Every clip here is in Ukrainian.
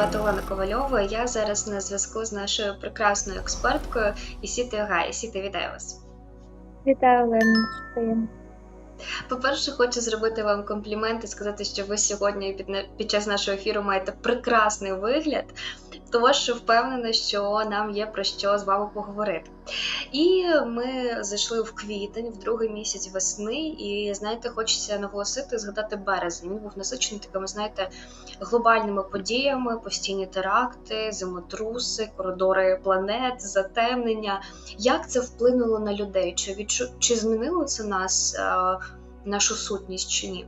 звати Олена Ковальова. Я зараз на зв'язку з нашою прекрасною експерткою Ісітою Гай. Ісіта, вітаю вас. Вітаю, Олена. По-перше, хочу зробити вам комплімент і сказати, що ви сьогодні під, під час нашого ефіру маєте прекрасний вигляд, що впевнена, що нам є про що з вами поговорити. І ми зайшли в квітень, в другий місяць весни, і знаєте, хочеться наголосити, згадати березень. Він був насичений такими, знаєте, глобальними подіями, постійні теракти, землетруси, коридори планет, затемнення. Як це вплинуло на людей? Чи відчу... чи змінило це нас, е, нашу сутність чи ні?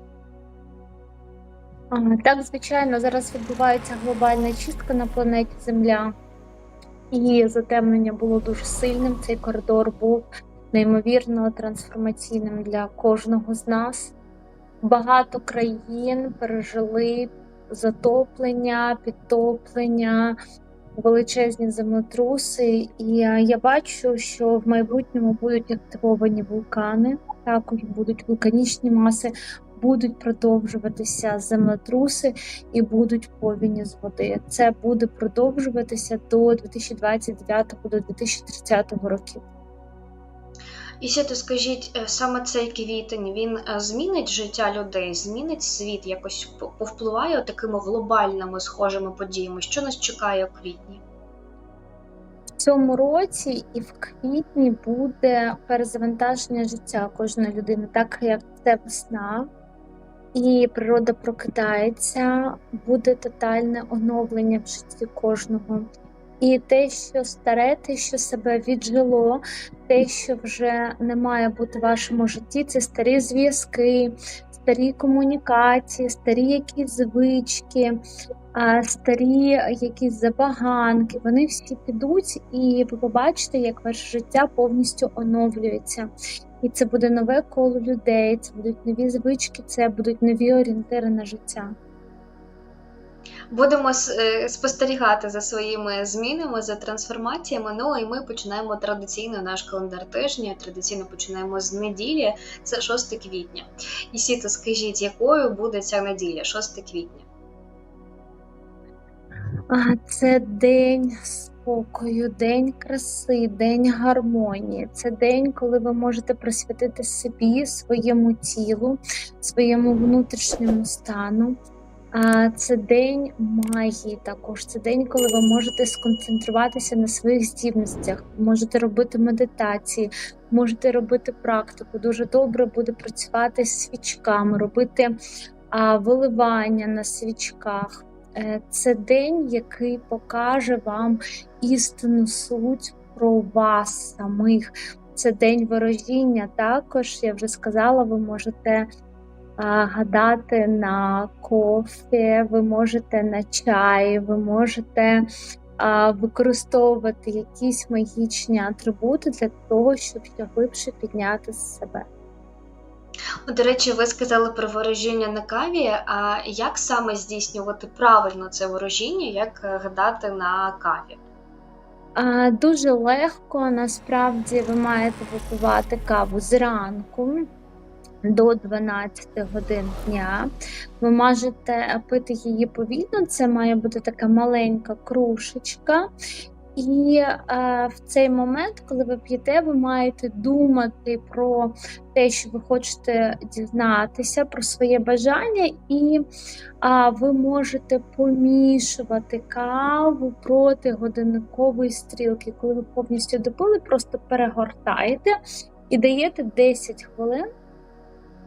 Так, звичайно, зараз відбувається глобальна чистка на планеті Земля, і затемнення було дуже сильним. Цей коридор був неймовірно трансформаційним для кожного з нас. Багато країн пережили затоплення, підтоплення, величезні землетруси. І я бачу, що в майбутньому будуть активовані вулкани, також будуть вулканічні маси, будуть продовжуватися землетруси і будуть повіні з води. Це буде продовжуватися до 2029 до 2030 років. І то скажіть, е, саме цей квітень він е, змінить життя людей, змінить світ, якось повпливає такими глобальними схожими подіями. Що нас чекає у квітні? В цьому році і в квітні буде перезавантаження життя кожної людини, так як це весна, і природа прокидається, буде тотальне оновлення в житті кожного. І те, що старе, те, що себе віджило, те, що вже не має бути в вашому житті, це старі зв'язки, старі комунікації, старі якісь звички, старі якісь забаганки, вони всі підуть, і ви побачите, як ваше життя повністю оновлюється. І це буде нове коло людей, це будуть нові звички, це будуть нові орієнтири на життя. Будемо е, спостерігати за своїми змінами, за трансформаціями. Ну і ми починаємо традиційно наш календар тижня. Традиційно починаємо з неділі. Це 6 квітня. І Сіто, скажіть, якою буде ця неділя, 6 квітня? А це день спокою, день краси, день гармонії. Це день, коли ви можете присвятити собі, своєму тілу, своєму внутрішньому стану. А це день магії також. Це день, коли ви можете сконцентруватися на своїх здібностях, можете робити медитації, можете робити практику. Дуже добре буде працювати з свічками, робити а, виливання на свічках. Е, Це день, який покаже вам істинну суть про вас самих. Це день ворожіння. Також я вже сказала, ви можете гадати на кофе, ви можете на чай, ви можете використовувати якісь магічні атрибути для того, щоб ще глибше підняти себе. До речі, ви сказали про ворожіння на каві. А як саме здійснювати правильно це ворожіння, як е, гадати на каві? Дуже легко, насправді ви маєте випивати каву зранку до 12 годин дня. Ви можете пити її повільно, це має бути така маленька кружечка. І е, в цей момент, коли ви п'єте, ви маєте думати про те, що ви хочете дізнатися, про своє бажання, і а, ви можете помішувати каву проти годинникової стрілки. Коли ви повністю допили, просто перегортаєте і даєте 10 хвилин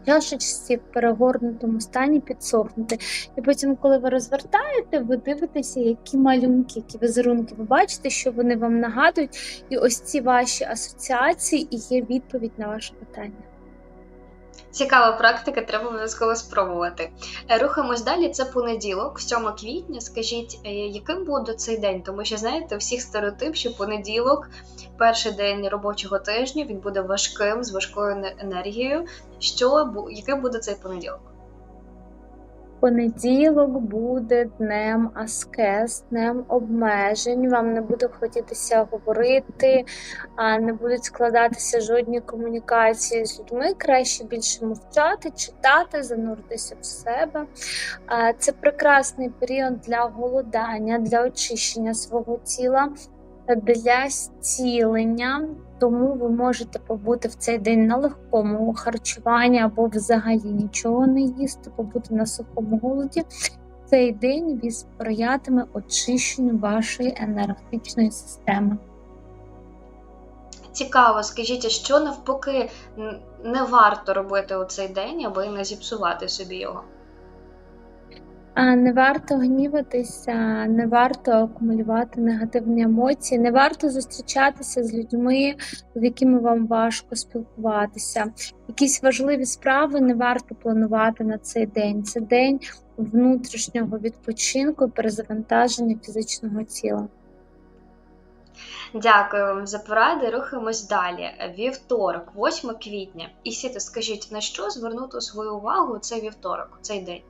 чашечці в перегорнутому стані підсохнути. І потім, коли ви розвертаєте, ви дивитеся, які малюнки, які візерунки ви бачите, що вони вам нагадують, і ось ці ваші асоціації і є відповідь на ваше питання. Цікава практика, треба обов'язково спробувати. Е, Рухаємось далі. Це понеділок, 7 квітня. Скажіть, е, яким буде цей день? Тому що знаєте, всіх стереотип, що понеділок, перший день робочого тижня, він буде важким, з важкою енергією. Що яким буде цей понеділок? Понеділок буде днем аскез, днем обмежень. Вам не буде хотітися говорити, не будуть складатися жодні комунікації з людьми. Краще більше мовчати, читати, зануритися в себе. Це прекрасний період для голодання, для очищення свого тіла, для зцілення. Тому ви можете побути в цей день на легкому харчуванні або взагалі нічого не їсти, побути на сухому голоді. Цей день він сприятиме очищенню вашої енергетичної системи. Цікаво, скажіть, що навпаки не варто робити у цей день, аби не зіпсувати собі його? Не варто гніватися, не варто акумулювати негативні емоції, не варто зустрічатися з людьми, з якими вам важко спілкуватися. Якісь важливі справи не варто планувати на цей день. Це день внутрішнього відпочинку, перезавантаження фізичного тіла. Дякую вам за поради. Рухаємось далі. Вівторок, 8 квітня. І сіте, скажіть, на що звернути свою увагу цей вівторок, цей день?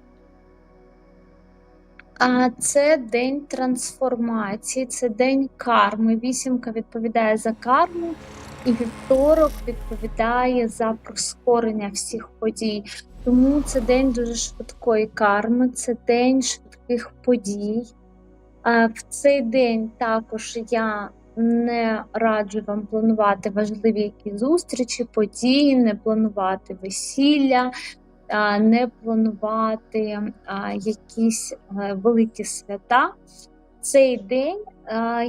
А це день трансформації, це день карми. Вісімка відповідає за карму, і вівторок відповідає за прискорення всіх подій. Тому це день дуже швидкої карми, це день швидких подій. В цей день також я не раджу вам планувати важливі якісь зустрічі, події, не планувати весілля, не планувати якісь е, великі свята. Цей день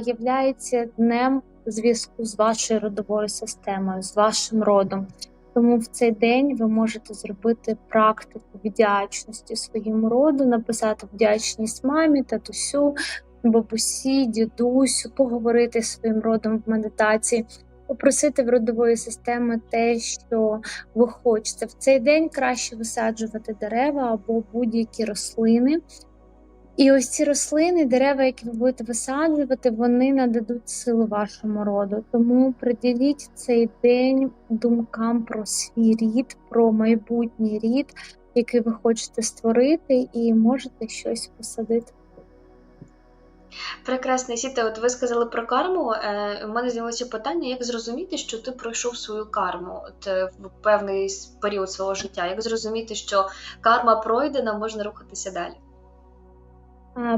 є днем зв'язку з вашою родовою системою, з вашим родом. Тому в цей день ви можете зробити практику вдячності своєму роду, написати вдячність мамі, татусю, бабусі, дідусю, поговорити зі своїм родом в медитації, попросити в родової системи те, що ви хочете. В цей день краще висаджувати дерева або будь-які рослини. І ось ці рослини, дерева, які ви будете висаджувати, вони нададуть силу вашому роду. Тому приділіть цей день думкам про свій рід, про майбутній рід, який ви хочете створити, і можете щось посадити. Прекрасно, Сіта, от ви сказали про карму. Е, У мене з'явилося питання, як зрозуміти, що ти пройшов свою карму от, е, в певний період свого життя? Як зрозуміти, що карма пройдена, можна рухатися далі?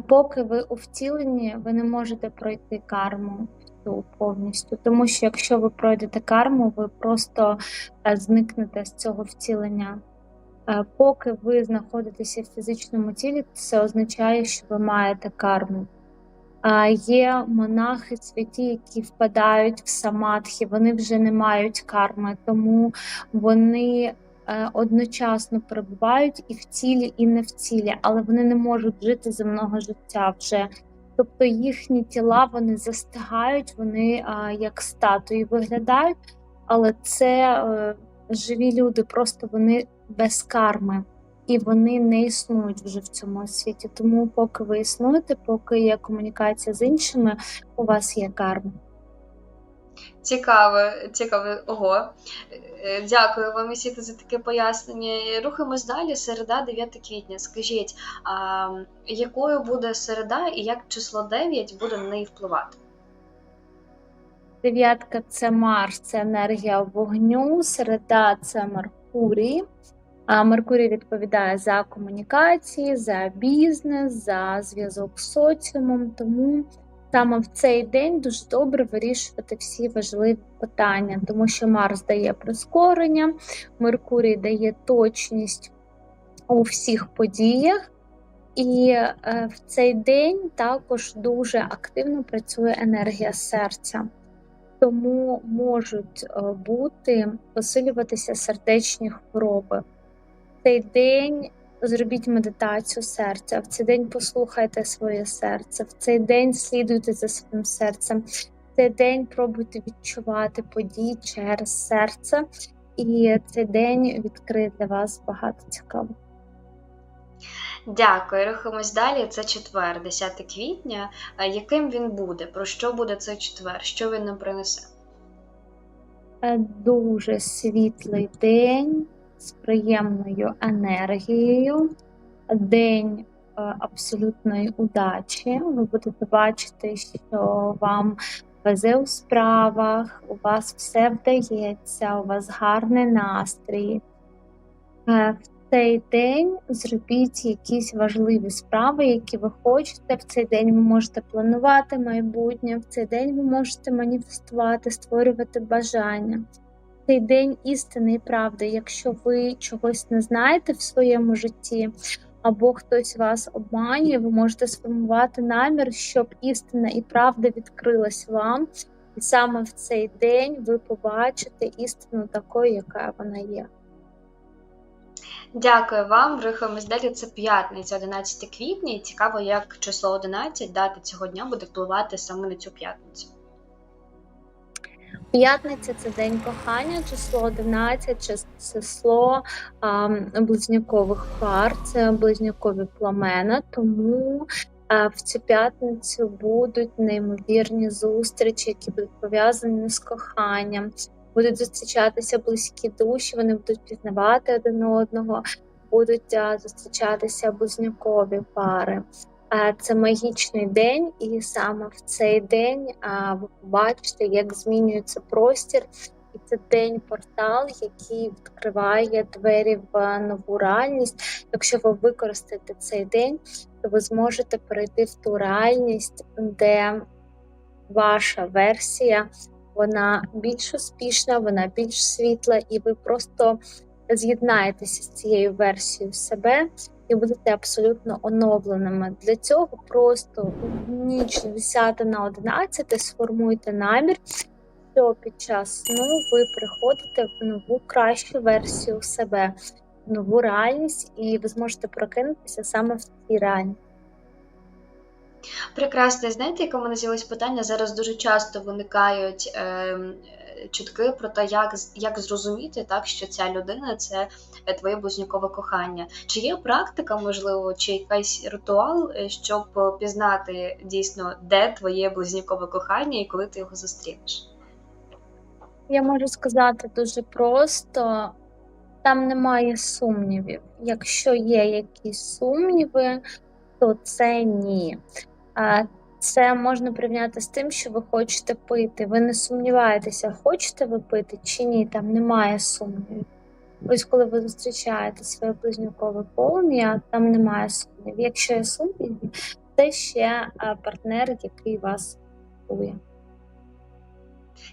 Поки ви у втіленні, ви не можете пройти карму всю повністю. Тому що якщо ви пройдете карму, ви просто е, зникнете з цього втілення. Е, Поки ви знаходитеся в фізичному тілі, це означає, що ви маєте карму. Є монахи святі, які впадають в самадхи, вони вже не мають карми, тому вони е, одночасно перебувають і в тілі, і не в тілі, але вони не можуть жити земного життя вже. Тобто їхні тіла вони застигають, вони як статуї виглядають, але це е, живі люди, просто вони без карми. І вони не існують вже в цьому світі. Тому, поки ви існуєте, поки є комунікація з іншими, у вас є карма. Цікаво, цікаво, ого. Е, Дякую вам, Ісіта, за таке пояснення. Рухаємось далі. Середа, 9 квітня. Скажіть, а якою буде середа і як число 9 буде на неї впливати? Дев'ятка це Марс, це енергія вогню, середа це Меркурій. А Меркурій відповідає за комунікації, за бізнес, за зв'язок з соціумом. Тому саме в цей день дуже добре вирішувати всі важливі питання, тому що Марс дає прискорення, Меркурій дає точність у всіх подіях. І е, в цей день також дуже активно працює енергія серця тому можуть е, бути посилюватися сердечні хвороби. Цей день зробіть медитацію серця, в цей день послухайте своє серце, в цей день слідуйте за своїм серцем, в цей день пробуйте відчувати події через серце, і цей день відкриє для вас багато цікавого. Дякую. Рухаємось далі. Це четвер, 10 квітня. Яким він буде? Про що буде цей четвер? Що він нам принесе? Е, Дуже світлий день з приємною енергією. день е, абсолютної удачі. Ви будете бачити, що вам везе у справах, у вас все вдається, у вас гарний настрій. Е, В цей день зробіть якісь важливі справи, які ви хочете. В цей день ви можете планувати майбутнє, в цей день ви можете маніфестувати, створювати бажання. Цей день істини і правди. Якщо ви чогось не знаєте в своєму житті, або хтось вас обманює, ви можете сформувати намір, щоб істина і правда відкрилась вам. І саме в цей день ви побачите істину такою, яка вона є. Дякую вам. Рухаємось далі. Це п'ятниця, 11 квітня, і цікаво, як число 11, дата цього дня буде впливати саме на цю п'ятницю. П'ятниця це день кохання, число 11, чи- число а, близнюкових пар, це близнюкові пламена. Тому а, в цю п'ятницю будуть неймовірні зустрічі, які будуть пов'язані з коханням. Будуть зустрічатися близькі душі, вони будуть пізнавати один одного, будуть а, зустрічатися близнюкові пари. Це магічний день, і саме в цей день ви побачите, як змінюється простір. І це день портал, який відкриває двері в нову реальність. Якщо ви використаєте цей день, то ви зможете перейти в ту реальність, де ваша версія вона більш успішна, вона більш світла, і ви просто з'єднаєтеся з цією версією себе і будете абсолютно оновленими. Для цього просто ніч з 10 на 11 сформуйте намір, що під час сну ви приходите в нову кращу версію себе, в нову реальність, і ви зможете прокинутися саме в цій реальності. Прекрасно, знаєте, яке мене з'явилось питання? Зараз дуже часто виникають е, чутки про те, як, як зрозуміти, так, що ця людина це твоє близнюкове кохання. Чи є практика, можливо, чи якийсь ритуал, е, щоб пізнати дійсно, де твоє близнюкове кохання і коли ти його зустрінеш? Я можу сказати дуже просто: там немає сумнівів. Якщо є якісь сумніви, то це ні. Це можна порівняти з тим, що ви хочете пити. Ви не сумніваєтеся, хочете ви пити чи ні, там немає сумнівів. Ось коли ви зустрічаєте своє близнюкове полум'я, там немає сумнівів. Якщо є сумніви, це ще партнер, який вас готує.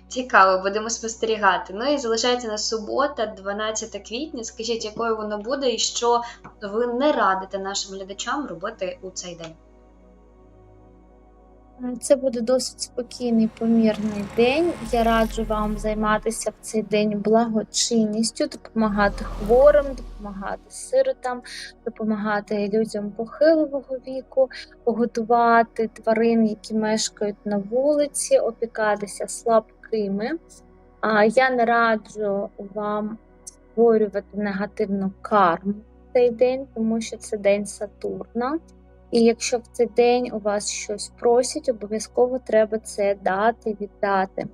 Цікаво, будемо спостерігати. Ну і залишається на субота, 12 квітня. Скажіть, якою воно буде, і що ви не радите нашим глядачам робити у цей день? Це буде досить спокійний, помірний день. Я раджу вам займатися в цей день благочинністю, допомагати хворим, допомагати сиротам, допомагати людям похилого віку, погодувати тварин, які мешкають на вулиці, опікатися слабкими. А я не раджу вам створювати негативну карму в цей день, тому що це день Сатурна. І якщо в цей день у вас щось просять, обов'язково треба це дати, віддати.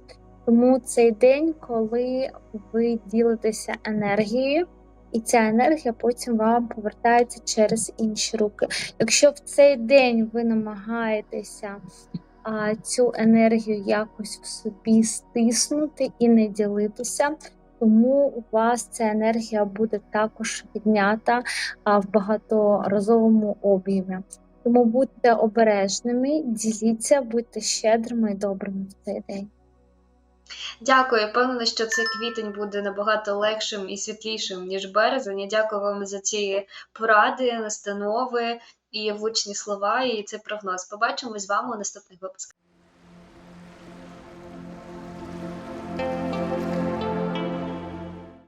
Тому цей день, коли ви ділитеся енергією, і ця енергія потім вам повертається через інші руки. Якщо в цей день ви намагаєтеся а, цю енергію якось в собі стиснути і не ділитися, тому у вас ця енергія буде також піднята в багаторазовому об'ємі. Тому будьте обережними, діліться, будьте щедрими і добрими в цей день. Дякую. Впевнена, що цей квітень буде набагато легшим і світлішим, ніж березень. Я дякую вам за ці поради, настанови і влучні слова, і цей прогноз. Побачимось з вами у наступних випусках.